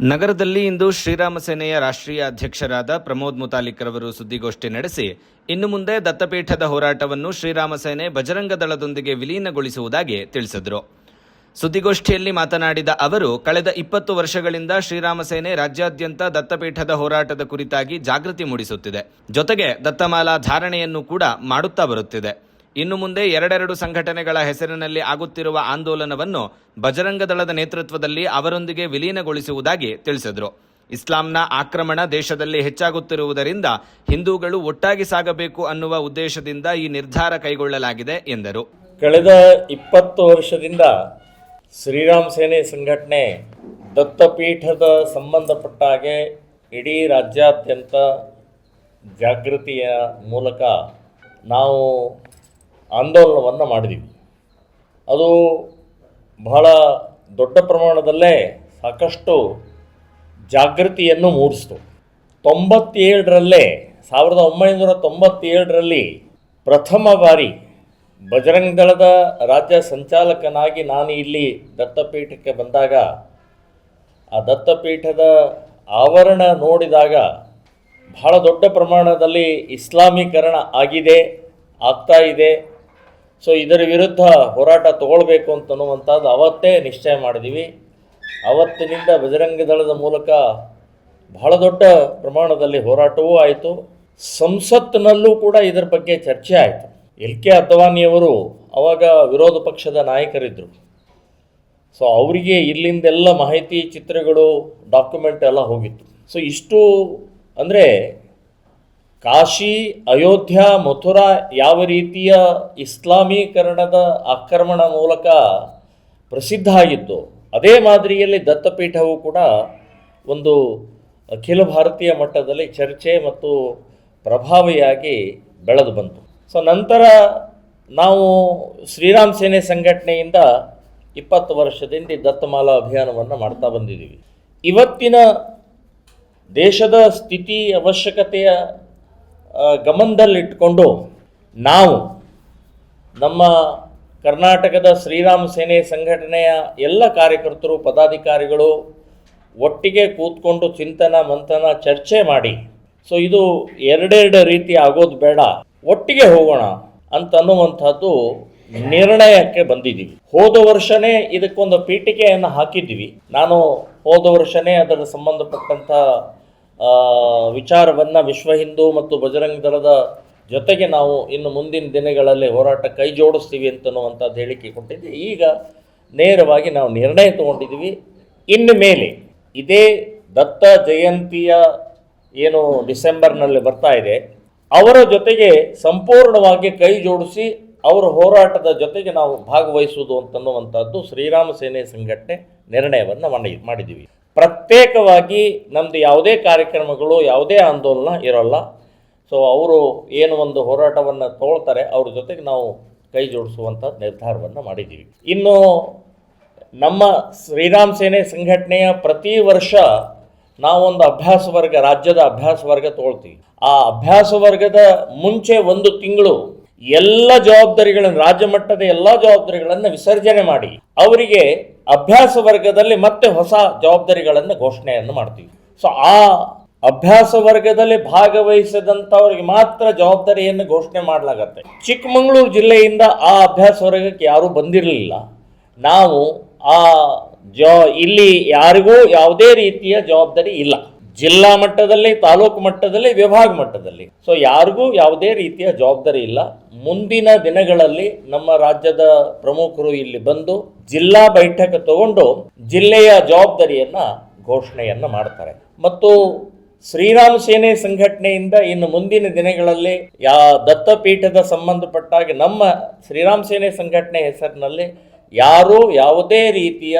ನಗರದಲ್ಲಿ ಇಂದು ಶ್ರೀರಾಮ ಸೇನೆಯ ರಾಷ್ಟ್ರೀಯ ಅಧ್ಯಕ್ಷರಾದ ಪ್ರಮೋದ್ ಮುತಾಲಿಕ್ ರವರು ಸುದ್ದಿಗೋಷ್ಠಿ ನಡೆಸಿ, ಇನ್ನು ಮುಂದೆ ದತ್ತಪೀಠದ ಹೋರಾಟವನ್ನು ಶ್ರೀರಾಮ ಸೇನೆ ಬಜರಂಗ ದಳದೊಂದಿಗೆ ವಿಲೀನಗೊಳಿಸುವುದಾಗಿ ತಿಳಿಸಿದರು. ಸುದ್ದಿಗೋಷ್ಠಿಯಲ್ಲಿ ಮಾತನಾಡಿದ ಅವರು, ಕಳೆದ ಇಪ್ಪತ್ತು ವರ್ಷಗಳಿಂದ ಶ್ರೀರಾಮ ಸೇನೆ ರಾಜ್ಯಾದ್ಯಂತ ದತ್ತಪೀಠದ ಹೋರಾಟದ ಕುರಿತಾಗಿ ಜಾಗೃತಿ ಮೂಡಿಸುತ್ತಿದೆ. ಜೊತೆಗೆ ದತ್ತಮಾಲಾ ಧಾರಣೆಯನ್ನು ಕೂಡ ಮಾಡುತ್ತಾ ಬರುತ್ತಿದೆ. ಇನ್ನು ಮುಂದೆ ಎರಡೆರಡು ಸಂಘಟನೆಗಳ ಹೆಸರಿನಲ್ಲಿ ಆಗುತ್ತಿರುವ ಆಂದೋಲನವನ್ನು ಬಜರಂಗ ದಳದ ನೇತೃತ್ವದಲ್ಲಿ ಅವರೊಂದಿಗೆ ವಿಲೀನಗೊಳಿಸುವುದಾಗಿ ತಿಳಿಸಿದರು. ಇಸ್ಲಾಂನ ಆಕ್ರಮಣ ದೇಶದಲ್ಲಿ ಹೆಚ್ಚಾಗುತ್ತಿರುವುದರಿಂದ ಹಿಂದೂಗಳು ಒಟ್ಟಾಗಿ ಸಾಗಬೇಕು ಅನ್ನುವ ಉದ್ದೇಶದಿಂದ ಈ ನಿರ್ಧಾರ ಕೈಗೊಳ್ಳಲಾಗಿದೆ ಎಂದರು. ಕಳೆದ ಇಪ್ಪತ್ತು ವರ್ಷದಿಂದ ಶ್ರೀರಾಮ್ ಸೇನೆ ಸಂಘಟನೆ ದತ್ತಪೀಠದ ಸಂಬಂಧಪಟ್ಟ ಹಾಗೆ ಇಡೀ ರಾಜ್ಯಾದ್ಯಂತ ಜಾಗೃತಿಯ ಮೂಲಕ ನಾವು ಆಂದೋಲನವನ್ನು ಮಾಡಿದ್ವಿ. ಅದು ಬಹಳ ದೊಡ್ಡ ಪ್ರಮಾಣದಲ್ಲೇ ಸಾಕಷ್ಟು ಜಾಗೃತಿಯನ್ನು ಮೂಡಿಸ್ತು. ತೊಂಬತ್ತೇಳರಲ್ಲೇ, ಸಾವಿರದ ಒಂಬೈನೂರ ತೊಂಬತ್ತೇಳರಲ್ಲಿ ಪ್ರಥಮ ಬಾರಿ ಬಜರಂಗ ದಳದ ರಾಜ್ಯ ಸಂಚಾಲಕನಾಗಿ ನಾನು ಇಲ್ಲಿ ದತ್ತಪೀಠಕ್ಕೆ ಬಂದಾಗ, ಆ ದತ್ತಪೀಠದ ಆವರಣ ನೋಡಿದಾಗ ಬಹಳ ದೊಡ್ಡ ಪ್ರಮಾಣದಲ್ಲಿ ಇಸ್ಲಾಮೀಕರಣ ಆಗಿದೆ, ಆಗ್ತಾ ಇದೆ. ಸೊ ಇದರ ವಿರುದ್ಧ ಹೋರಾಟ ತಗೊಳ್ಬೇಕು ಅಂತನ್ನುವಂಥದ್ದು ಅವತ್ತೇ ನಿಶ್ಚಯ ಮಾಡಿದ್ದೀವಿ ಅವತ್ತಿನಿಂದ ಬಜರಂಗ ದಳದ ಮೂಲಕ ಬಹಳ ದೊಡ್ಡ ಪ್ರಮಾಣದಲ್ಲಿ ಹೋರಾಟವೂ ಆಯಿತು. ಸಂಸತ್ತಿನಲ್ಲೂ ಕೂಡ ಇದರ ಬಗ್ಗೆ ಚರ್ಚೆ ಆಯಿತು. ಎಲ್ ಕೆ ಅದ್ವಾನಿಯವರು ಅವಾಗ ವಿರೋಧ ಪಕ್ಷದ ನಾಯಕರಿದ್ದರು ಸೊ ಅವರಿಗೆ ಇಲ್ಲಿಂದೆಲ್ಲ ಮಾಹಿತಿ, ಚಿತ್ರಗಳು ಡಾಕ್ಯುಮೆಂಟ್ ಎಲ್ಲ ಹೋಗಿತ್ತು. ಸೊ ಇಷ್ಟು ಅಂದರೆ ಕಾಶಿ, ಅಯೋಧ್ಯ, ಮಥುರಾ ಯಾವ ರೀತಿಯ ಇಸ್ಲಾಮೀಕರಣದ ಆಕ್ರಮಣ ಮೂಲಕ ಪ್ರಸಿದ್ಧ ಆಗಿತ್ತು ಅದೇ ಮಾದರಿಯಲ್ಲಿ ದತ್ತಪೀಠವು ಕೂಡ ಒಂದು ಅಖಿಲ ಭಾರತೀಯ ಮಟ್ಟದಲ್ಲಿ ಚರ್ಚೆ ಮತ್ತು ಪ್ರಭಾವಿಯಾಗಿ ಬೆಳೆದು ಬಂತು. ಸೊ ನಂತರ ನಾವು ಶ್ರೀರಾಮ್ ಸೇನೆ ಸಂಘಟನೆಯಿಂದ ಇಪ್ಪತ್ತು ವರ್ಷದಿಂದ ದತ್ತಮಾಲಾ ಅಭಿಯಾನವನ್ನು ಮಾಡ್ತಾ ಬಂದಿದ್ದೀವಿ. ಇವತ್ತಿನ ದೇಶದ ಸ್ಥಿತಿ ಅವಶ್ಯಕತೆಯ ಆ, ಗಮನದಲ್ಲಿಟ್ಕೊಂಡು ನಾವು ನಮ್ಮ ಕರ್ನಾಟಕದ ಶ್ರೀರಾಮ ಸೇನೆ ಸಂಘಟನೆಯ ಎಲ್ಲ ಕಾರ್ಯಕರ್ತರು ಪದಾಧಿಕಾರಿಗಳು ಒಟ್ಟಿಗೆ ಕೂತ್ಕೊಂಡು ಚಿಂತನ ಮಂಥನ ಚರ್ಚೆ ಮಾಡಿ ಸೊ ಇದು ಎರಡೆರಡು ರೀತಿ ಆಗೋದು ಬೇಡ ಒಟ್ಟಿಗೆ ಹೋಗೋಣ ಅಂತ ಅನ್ನುವಂಥದ್ದು ನಿರ್ಣಯಕ್ಕೆ ಬಂದಿದ್ದೀವಿ. ಹೋದ ವರ್ಷನೇ ಇದಕ್ಕೊಂದು ಪೀಠಿಕೆಯನ್ನು ಹಾಕಿದ್ವಿ ನಾನು ಹೋದ ವರ್ಷನೇ ಅದರ ಸಂಬಂಧಪಟ್ಟಂಥ ವಿಚಾರವನ್ನು ವಿಶ್ವ ಹಿಂದೂ ಮತ್ತು ಬಜರಂಗ ದಳದ ಜೊತೆಗೆ ನಾವು ಇನ್ನು ಮುಂದಿನ ದಿನಗಳಲ್ಲಿ ಹೋರಾಟ ಕೈ ಜೋಡಿಸ್ತೀವಿ ಅಂತನ್ನುವಂಥದ್ದು ಹೇಳಿಕೆ ಕೊಟ್ಟಿದ್ದೆ. ಈಗ ನೇರವಾಗಿ ನಾವು ನಿರ್ಣಯ ತಗೊಂಡಿದ್ದೀವಿ. ಇನ್ನು ಮೇಲೆ ಇದೇ ದತ್ತ ಜಯಂತಿಯ ಏನು ಡಿಸೆಂಬರ್ನಲ್ಲಿ ಬರ್ತಾ ಇದೆ. ಅವರ ಜೊತೆಗೆ ಸಂಪೂರ್ಣವಾಗಿ ಕೈ ಜೋಡಿಸಿ ಅವರ ಹೋರಾಟದ ಜೊತೆಗೆ ನಾವು ಭಾಗವಹಿಸುವುದು ಅಂತನ್ನುವಂಥದ್ದು ಶ್ರೀರಾಮ ಸೇನೆ ಸಂಘಟನೆ ನಿರ್ಣಯವನ್ನು ಮಾಡಿ ಮಾಡಿದ್ದೀವಿ. ಪ್ರತ್ಯೇಕವಾಗಿ ನಮ್ಮದು ಯಾವುದೇ ಕಾರ್ಯಕ್ರಮಗಳು, ಯಾವುದೇ ಆಂದೋಲನ ಇರೋಲ್ಲ. ಸೊ ಅವರು ಏನು ಒಂದು ಹೋರಾಟವನ್ನು ತಗೊಳ್ತಾರೆ, ಅವ್ರ ಜೊತೆಗೆ ನಾವು ಕೈ ಜೋಡಿಸುವಂಥ ನಿರ್ಧಾರವನ್ನು ಮಾಡಿದ್ದೀವಿ ಇನ್ನು ನಮ್ಮ ಶ್ರೀರಾಮ್ ಸೇನೆ ಸಂಘಟನೆಯ ಪ್ರತಿ ವರ್ಷ ನಾವೊಂದು ಅಭ್ಯಾಸ ವರ್ಗ, ರಾಜ್ಯದ ಅಭ್ಯಾಸ ವರ್ಗ ತಗೊಳ್ತೀವಿ. ಆ ಅಭ್ಯಾಸ ವರ್ಗದ ಮುಂಚೆ ಒಂದು ತಿಂಗಳು ಎಲ್ಲ ಜವಾಬ್ದಾರಿಗಳನ್ನು, ರಾಜ್ಯ ಮಟ್ಟದ ಎಲ್ಲ ಜವಾಬ್ದಾರಿಗಳನ್ನು ವಿಸರ್ಜನೆ ಮಾಡಿ, ಅವರಿಗೆ ಅಭ್ಯಾಸ ವರ್ಗದಲ್ಲಿ ಮತ್ತೆ ಹೊಸ ಜವಾಬ್ದಾರಿಗಳನ್ನು ಘೋಷಣೆಯನ್ನು ಮಾಡ್ತೀವಿ. ಸೊ ಆ ಅಭ್ಯಾಸ ವರ್ಗದಲ್ಲಿ ಭಾಗವಹಿಸಿದಂಥವ್ರಿಗೆ ಮಾತ್ರ ಜವಾಬ್ದಾರಿಯನ್ನು ಘೋಷಣೆ ಮಾಡಲಾಗತ್ತೆ. ಚಿಕ್ಕಮಗಳೂರು ಜಿಲ್ಲೆಯಿಂದ ಆ ಅಭ್ಯಾಸ ವರ್ಗಕ್ಕೆ ಯಾರೂ ಬಂದಿರಲಿಲ್ಲ. ನಾವು ಆ ಜ, ಇಲ್ಲಿ ಯಾರಿಗೂ ಯಾವುದೇ ರೀತಿಯ ಜವಾಬ್ದಾರಿ ಇಲ್ಲ. ಜಿಲ್ಲಾ ಮಟ್ಟದಲ್ಲಿ, ತಾಲೂಕು ಮಟ್ಟದಲ್ಲಿ, ವಿಭಾಗ ಮಟ್ಟದಲ್ಲಿ. ಸೊ ಯಾರಿಗೂ ಯಾವುದೇ ರೀತಿಯ ಜವಾಬ್ದಾರಿ ಇಲ್ಲ. ಮುಂದಿನ ದಿನಗಳಲ್ಲಿ ನಮ್ಮ ರಾಜ್ಯದ ಪ್ರಮುಖರು ಇಲ್ಲಿ ಬಂದು ಜಿಲ್ಲಾ ಬೈಠಕ ತಗೊಂಡು ಜಿಲ್ಲೆಯ ಜವಾಬ್ದಾರಿಯನ್ನ ಘೋಷಣೆಯನ್ನ ಮಾಡ್ತಾರೆ. ಮತ್ತು ಶ್ರೀರಾಮ ಸೇನೆ ಸಂಘಟನೆಯಿಂದ ಇನ್ನು ಮುಂದಿನ ದಿನಗಳಲ್ಲಿ ಯಾ ದತ್ತಪೀಠದ ಸಂಬಂಧಪಟ್ಟಾಗ ನಮ್ಮ ಶ್ರೀರಾಮ ಸೇನೆ ಸಂಘಟನೆ ಹೆಸರಿನಲ್ಲಿ ಯಾರೂ ಯಾವುದೇ ರೀತಿಯ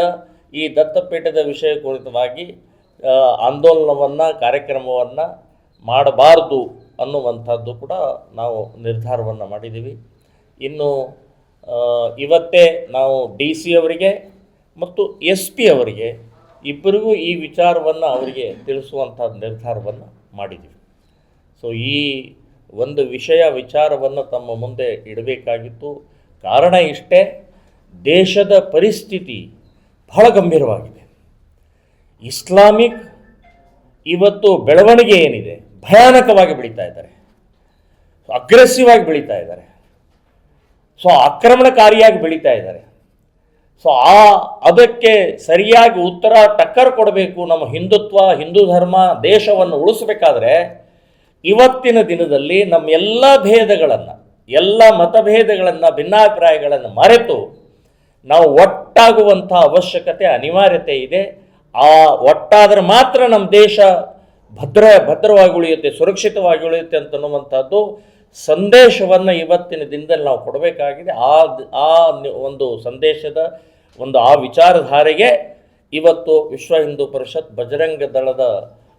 ಈ ದತ್ತಪೀಠದ ವಿಷಯ ಕುರಿತವಾಗಿ ಆಂದೋಲನವನ್ನು, ಕಾರ್ಯಕ್ರಮವನ್ನು ಮಾಡಬಾರ್ದು ಅನ್ನುವಂಥದ್ದು ಕೂಡ ನಾವು ನಿರ್ಧಾರವನ್ನು ಮಾಡಿದ್ದೀವಿ. ಇನ್ನು ಇವತ್ತೇ ನಾವು ಡಿ ಸಿ ಅವರಿಗೆ ಮತ್ತು ಎಸ್ ಪಿ ಅವರಿಗೆ ಇಬ್ಬರಿಗೂ ಈ ವಿಚಾರವನ್ನು ಅವರಿಗೆ ತಿಳಿಸುವಂಥ ನಿರ್ಧಾರವನ್ನು ಮಾಡಿದ್ದೀವಿ. ಸೊ, ಈ ಒಂದು ವಿಷಯ ವಿಚಾರವನ್ನು ತಮ್ಮ ಮುಂದೆ ಇಡಬೇಕಾಗಿತ್ತು. ಕಾರಣ ಇಷ್ಟೇ, ದೇಶದ ಪರಿಸ್ಥಿತಿ ಬಹಳ ಗಂಭೀರವಾಗಿದೆ. ಇಸ್ಲಾಮಿಕ್ ಇವತ್ತು ಬೆಳವಣಿಗೆ ಏನಿದೆ? ಭಯಾನಕವಾಗಿ ಬೆಳೀತಾ ಇದ್ದಾರೆ. ಅಗ್ರೆಸಿವ್ ಆಗಿ ಬೆಳೀತಾ ಇದ್ದಾರೆ. ಸೊ ಆಕ್ರಮಣಕಾರಿಯಾಗಿ ಬೆಳೀತಾ ಇದ್ದಾರೆ. ಸೊ ಆ, ಅದಕ್ಕೆ ಸರಿಯಾಗಿ ಉತ್ತರ ಟಕ್ಕರ್ ಕೊಡಬೇಕು. ನಮ್ಮ ಹಿಂದುತ್ವ, ಹಿಂದೂ ಧರ್ಮ, ದೇಶವನ್ನು ಉಳಿಸಬೇಕಾದ್ರೆ ಇವತ್ತಿನ ದಿನದಲ್ಲಿ ನಮ್ಮ ಎಲ್ಲ ಭೇದಗಳನ್ನು, ಎಲ್ಲ ಮತಭೇದಗಳನ್ನು, ಭಿನ್ನಾಭಿಪ್ರಾಯಗಳನ್ನು ಮರೆತು ನಾವು ಒಟ್ಟಾಗುವಂಥ ಅವಶ್ಯಕತೆ, ಅನಿವಾರ್ಯತೆ ಇದೆ. ಆ ಒಟ್ಟಾದರೆ ಮಾತ್ರ ನಮ್ಮ ದೇಶ ಭದ್ರ, ಭದ್ರವಾಗಿ ಉಳಿಯುತ್ತೆ, ಸುರಕ್ಷಿತವಾಗಿ ಉಳಿಯುತ್ತೆ ಅಂತನ್ನುವಂಥದ್ದು ಸಂದೇಶವನ್ನು ಇವತ್ತಿನ ದಿನದಲ್ಲಿ ನಾವು ಕೊಡಬೇಕಾಗಿದೆ. ಆ ಆ ಒಂದು ಸಂದೇಶದ ಒಂದು ಆ ವಿಚಾರಧಾರೆಗೆ ಇವತ್ತು ವಿಶ್ವ ಹಿಂದೂ ಪರಿಷತ್ ಬಜರಂಗ ದಳದ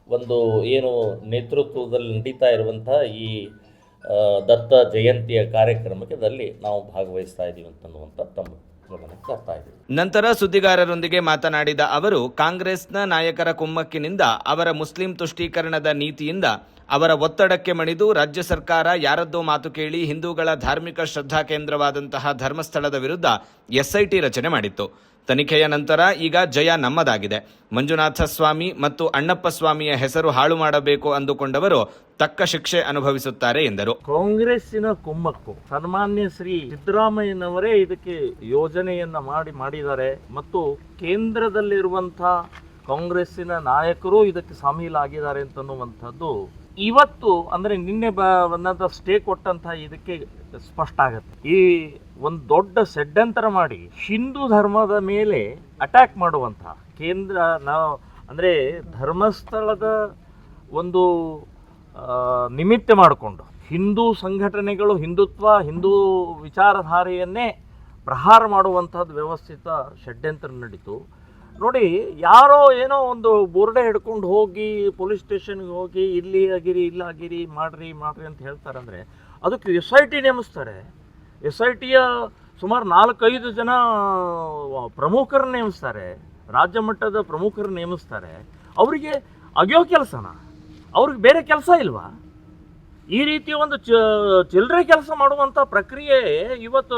ಒಂದು ಏನು ನೇತೃತ್ವದಲ್ಲಿ ನಡೀತಾ ಇರುವಂಥ ಈ ದತ್ತ ಜಯಂತಿಯ ಕಾರ್ಯಕ್ರಮಕ್ಕೆ ನಾವು ಭಾಗವಹಿಸ್ತಾ ಇದ್ದೀವಿ ಅಂತನ್ನುವಂಥ ತಮ್ಮ ನಂತರ ಸುದ್ದಿಗಾರರೊಂದಿಗೆ ಮಾತನಾಡಿದ ಅವರು, ಕಾಂಗ್ರೆಸ್ನ ನಾಯಕರ ಕುಮ್ಮಕ್ಕಿನಿಂದ, ಅವರ ಮುಸ್ಲಿಂ ತುಷ್ಟೀಕರಣದ ನೀತಿಯಿಂದ, ಅವರ ಒತ್ತಡಕ್ಕೆ ಮಣಿದು ರಾಜ್ಯ ಸರ್ಕಾರ ಯಾರದ್ದೋ ಮಾತು ಕೇಳಿ ಹಿಂದೂಗಳ ಧಾರ್ಮಿಕ ಶ್ರದ್ಧಾ ಕೇಂದ್ರವಾದಂತಹ ಧರ್ಮಸ್ಥಳದ ವಿರುದ್ಧ ಎಸ್ಐಟಿ ರಚನೆ ಮಾಡಿತ್ತು. ತನಿಖೆಯ ನಂತರ ಈಗ ಜಯ ನಮ್ಮದಾಗಿದೆ. ಮಂಜುನಾಥ ಸ್ವಾಮಿ ಮತ್ತು ಅಣ್ಣಪ್ಪ ಸ್ವಾಮಿಯ ಹೆಸರು ಹಾಳು ಮಾಡಬೇಕು ಅಂದುಕೊಂಡವರು ತಕ್ಕ ಶಿಕ್ಷೆ ಅನುಭವಿಸುತ್ತಾರೆ ಎಂದರು. ಕಾಂಗ್ರೆಸ್ಸಿನ ಕುಮ್ಮಕ್ಕು, ಸನ್ಮಾನ್ಯ ಶ್ರೀ ಸಿದ್ದರಾಮಯ್ಯನವರೇ ಇದಕ್ಕೆ ಯೋಜನೆಯನ್ನ ಮಾಡಿ ಮಾಡಿದ್ದಾರೆ ಮತ್ತು ಕೇಂದ್ರದಲ್ಲಿರುವಂತಹ ಕಾಂಗ್ರೆಸ್ಸಿನ ನಾಯಕರು ಇದಕ್ಕೆ ಶಾಮೀಲಾಗಿದ್ದಾರೆ ಅಂತನ್ನುವಂಥದ್ದು ಇವತ್ತು ಅಂದ್ರೆ ನಿನ್ನೆ ಬಂದಂಥ ಸ್ಟೇ ಕೊಟ್ಟಂತಹ ಇದಕ್ಕೆ ಸ್ಪಷ್ಟ ಆಗುತ್ತೆ. ಈ ಒಂದು ದೊಡ್ಡ ಷಡ್ಯಂತರ ಮಾಡಿ ಹಿಂದೂ ಧರ್ಮದ ಮೇಲೆ ಅಟ್ಯಾಕ್ ಮಾಡುವಂಥ ಕೇಂದ್ರ ನಾವು ಅಂದರೆ ಧರ್ಮಸ್ಥಳದ ಒಂದು ನಿಮಿತ್ತ ಮಾಡಿಕೊಂಡು ಹಿಂದೂ ಸಂಘಟನೆಗಳು ಹಿಂದುತ್ವ, ಹಿಂದೂ ವಿಚಾರಧಾರೆಯನ್ನೇ ಪ್ರಹಾರ ಮಾಡುವಂಥದ್ದು ವ್ಯವಸ್ಥಿತ ಷಡ್ಯಂತ್ರ ನಡೀತು. ನೋಡಿ, ಯಾರೋ ಏನೋ ಒಂದು ಬೋರ್ಡೆ ಹಿಡ್ಕೊಂಡು ಹೋಗಿ ಪೊಲೀಸ್ ಸ್ಟೇಷನ್ಗೆ ಹೋಗಿ ಇಲ್ಲಿ ಆಗಿರಿ, ಇಲ್ಲ ಆಗಿರಿ, ಮಾಡ್ರಿ ಮಾಡ್ರಿ ಅಂತ ಹೇಳ್ತಾರೆ ಅಂದರೆ ಅದಕ್ಕೆ ಎಸ್ ಐ ಟಿ ನೇಮಿಸ್ತಾರೆ. ಎಸ್ ಐ ಟಿಯ ಸುಮಾರು ನಾಲ್ಕೈದು ಜನ ಪ್ರಮುಖರು ನೇಮಿಸ್ತಾರೆ. ರಾಜ್ಯ ಮಟ್ಟದ ಪ್ರಮುಖರು ನೇಮಿಸ್ತಾರೆ. ಅವರಿಗೆ ಅಗೆಯೋ ಕೆಲಸನ. ಅವ್ರಿಗೆ ಬೇರೆ ಕೆಲಸ ಇಲ್ವಾ? ಈ ರೀತಿಯ ಒಂದು ಚ ಚಿಲ್ಲರೆ ಕೆಲಸ ಮಾಡುವಂಥ ಪ್ರಕ್ರಿಯೆ ಇವತ್ತು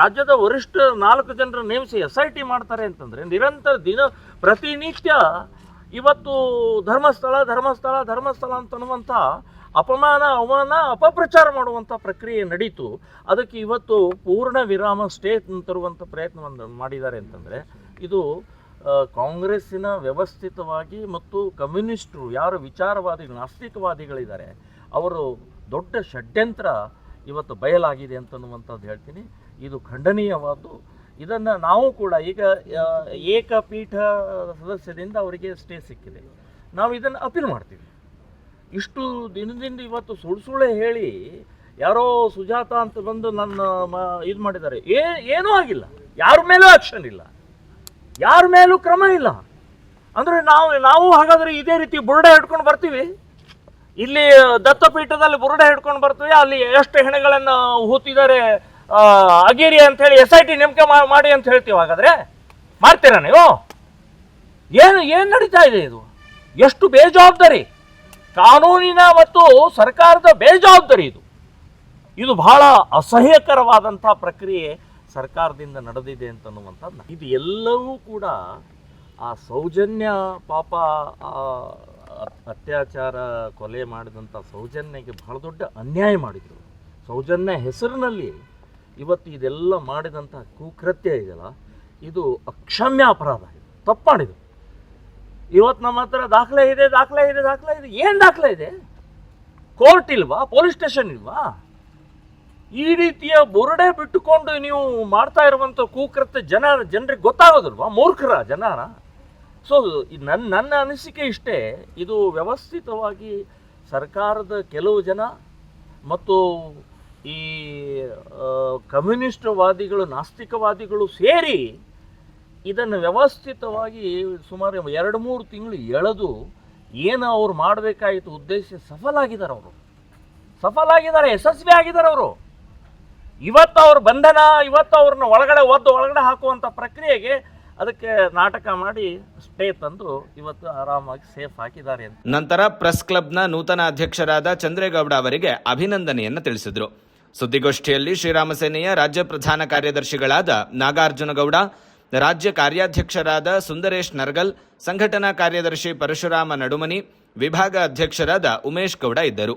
ರಾಜ್ಯದ ವರಿಷ್ಠ ನಾಲ್ಕು ಜನರ ನೇಮಿಸಿ ಎಸ್ ಐ ಟಿ ಮಾಡ್ತಾರೆ ಅಂತಂದರೆ ನಿರಂತರ ದಿನ, ಪ್ರತಿನಿತ್ಯ ಇವತ್ತು ಧರ್ಮಸ್ಥಳ ಧರ್ಮಸ್ಥಳ ಧರ್ಮಸ್ಥಳ ಅಂತನ್ನುವಂಥ ಅಪಮಾನ, ಅವಮಾನ, ಅಪಪ್ರಚಾರ ಮಾಡುವಂಥ ಪ್ರಕ್ರಿಯೆ ನಡೀತು. ಅದಕ್ಕೆ ಇವತ್ತು ಪೂರ್ಣ ವಿರಾಮ ಸ್ಟೇ ತರುವಂಥ ಪ್ರಯತ್ನವನ್ನು ಮಾಡಿದ್ದಾರೆ ಅಂತಂದರೆ, ಇದು ಕಾಂಗ್ರೆಸ್ಸಿನ ವ್ಯವಸ್ಥಿತವಾಗಿ ಮತ್ತು ಕಮ್ಯುನಿಸ್ಟರು ಯಾರು ವಿಚಾರವಾದಿಗಳು, ನಾಸ್ತಿಕವಾದಿಗಳಿದ್ದಾರೆ, ಅವರು ದೊಡ್ಡ ಷಡ್ಯಂತ್ರ ಇವತ್ತು ಬಯಲಾಗಿದೆ ಅಂತನ್ನುವಂಥದ್ದು ಹೇಳ್ತೀನಿ. ಇದು ಖಂಡನೀಯವಾದ್ದು. ಇದನ್ನು ನಾವು ಕೂಡ ಈಗ ಏಕಪೀಠ ಸದಸ್ಯದಿಂದ ಅವರಿಗೆ ಸ್ಟೇ ಸಿಕ್ಕಿದೆ. ನಾವು ಇದನ್ನು ಅಪೀಲ್ ಮಾಡ್ತೀವಿ. ಇಷ್ಟು ದಿನದಿಂದ ಇವತ್ತು ಸುಳ್ಳು ಸುಳ್ಳೆ ಹೇಳಿ ಯಾರೋ ಸುಜಾತ ಅಂತ ಬಂದು ನನ್ನ ಇದು ಮಾಡಿದ್ದಾರೆ. ಏ, ಏನೂ ಆಗಿಲ್ಲ. ಯಾರ ಮೇಲೂ ಆಕ್ಷನ್ ಇಲ್ಲ. ಯಾರ ಮೇಲೂ ಕ್ರಮ ಇಲ್ಲ. ಅಂದರೆ ನಾವು ನಾವು ಹಾಗಾದರೆ ಇದೇ ರೀತಿ ಬುರುಡೆ ಹಿಡ್ಕೊಂಡು ಬರ್ತೀವಿ? ಇಲ್ಲಿ ದತ್ತಪೀಠದಲ್ಲಿ ಬುರುಡೆ ಹಿಡ್ಕೊಂಡು ಬರ್ತೀವಿ, ಅಲ್ಲಿ ಎಷ್ಟು ಹೆಣಗಳನ್ನು ಹೂತಿದ್ದಾರೆ ಅಗೇರಿ ಅಂತ ಹೇಳಿ ಎಸ್ ಐ ಟಿ ನೇಮಕ ಮಾಡಿ ಅಂತ ಹೇಳ್ತೀವಿ ಹಾಗಾದರೆ? ಮಾಡ್ತೀರಾ ನೀವು? ಏನು ಏನು ನಡೀತಾ ಇದೆ ಇದು? ಎಷ್ಟು ಬೇಜವಾಬ್ದಾರಿ? ಕಾನೂನಿನ ಮತ್ತು ಸರ್ಕಾರದ ಬೇಜವಾಬ್ದಾರಿ ಇದು. ಇದು ಬಹಳ ಅಸಹ್ಯಕರವಾದಂಥ ಪ್ರಕ್ರಿಯೆ ಸರ್ಕಾರದಿಂದ ನಡೆದಿದೆ ಅಂತನ್ನುವಂಥದ್ದು ಇದು ಎಲ್ಲವೂ ಕೂಡ ಆ ಸೌಜನ್ಯ ಪಾಪ ಅತ್ಯಾಚಾರ ಕೊಲೆ ಮಾಡಿದಂಥ ಸೌಜನ್ಯಗೆ ಬಹಳ ದೊಡ್ಡ ಅನ್ಯಾಯ ಮಾಡಿದರು. ಸೌಜನ್ಯ ಹೆಸರಿನಲ್ಲಿ ಇವತ್ತು ಇದೆಲ್ಲ ಮಾಡಿದಂಥ ಕುಕೃತ್ಯ ಇದೆಯಲ್ಲ, ಇದು ಅಕ್ಷಮ್ಯ ಅಪರಾಧ ತಪ್ಪು ಮಾಡಿದ್ರು ಇವತ್ತು ನಮ್ಮ ಹತ್ರ ದಾಖಲೆ ಇದೆ ದಾಖಲೆ ಇದೆ ದಾಖಲೆ ಇದೆ. ಏನು ದಾಖಲೆ ಇದೆ? ಕೋರ್ಟ್ ಇಲ್ವಾ? ಪೊಲೀಸ್ ಸ್ಟೇಷನ್ ಇಲ್ವಾ? ಈ ರೀತಿಯ ಬುರುಡೆ ಬಿಟ್ಟುಕೊಂಡು ನೀವು ಮಾಡ್ತಾ ಇರುವಂಥ ಕೂಕೃತ ಜನ, ಜನರಿಗೆ ಗೊತ್ತಾಗೋದಿಲ್ವಾ? ಮೂರ್ಖರ ಜನರ? ಸೊ ನನ್ನ ನನ್ನ ಅನಿಸಿಕೆ ಇಷ್ಟೇ. ಇದು ವ್ಯವಸ್ಥಿತವಾಗಿ ಸರ್ಕಾರದ ಕೆಲವು ಜನ ಮತ್ತು ಈ ಕಮ್ಯುನಿಸ್ಟ್ ಕಮ್ಯುನಿಸ್ಟ್ವಾದಿಗಳು ನಾಸ್ತಿಕವಾದಿಗಳು ಸೇರಿ ಇದನ್ನು ವ್ಯವಸ್ಥಿತವಾಗಿ ಸುಮಾರು ಎರಡು ಮೂರು ತಿಂಗಳು ಎಳೆದು ಏನು ಅವ್ರು ಮಾಡಬೇಕಾಯಿತು ಉದ್ದೇಶ ಸಫಲ ಆಗಿದ್ದಾರೆ ಅವರು. ಸಫಲ ಆಗಿದ್ದಾರೆ ಯಶಸ್ವಿ ಆಗಿದ್ದಾರೆ ಅವರು. ಇವತ್ತು ಅವ್ರ ಬಂಧನ, ಇವತ್ತು ಅವ್ರನ್ನ ಒಳಗಡೆ ಒದ್ದು ಒಳಗಡೆ ಹಾಕುವಂಥ ಪ್ರಕ್ರಿಯೆಗೆ ಅದಕ್ಕೆ ನಾಟಕ ಮಾಡಿ ಸ್ಟೇ ತಂದು ಇವತ್ತು ಆರಾಮಾಗಿ ಸೇಫ್ ಹಾಕಿದ್ದಾರೆ ನಂತರ ಪ್ರೆಸ್ ಕ್ಲಬ್ನ ನೂತನ ಅಧ್ಯಕ್ಷರಾದ ಚಂದ್ರೇಗೌಡ ಅವರಿಗೆ ಅಭಿನಂದನೆಯನ್ನು ತಿಳಿಸಿದರು. ಸುದ್ದಿಗೋಷ್ಠಿಯಲ್ಲಿ ಶ್ರೀರಾಮಸೇನೆಯ ರಾಜ್ಯ ಪ್ರಧಾನ ಕಾರ್ಯದರ್ಶಿಗಳಾದ ನಾಗಾರ್ಜುನಗೌಡ ರಾಜ್ಯ ಕಾರ್ಯಾಧ್ಯಕ್ಷರಾದ ಸುಂದರೇಶ್ ನರ್ಗಲ್ ಸಂಘಟನಾ ಕಾರ್ಯದರ್ಶಿ ಪರಶುರಾಮ ನಡುಮನಿ ವಿಭಾಗ ಅಧ್ಯಕ್ಷರಾದ ಉಮೇಶ್ ಗೌಡ ಇದ್ದರು.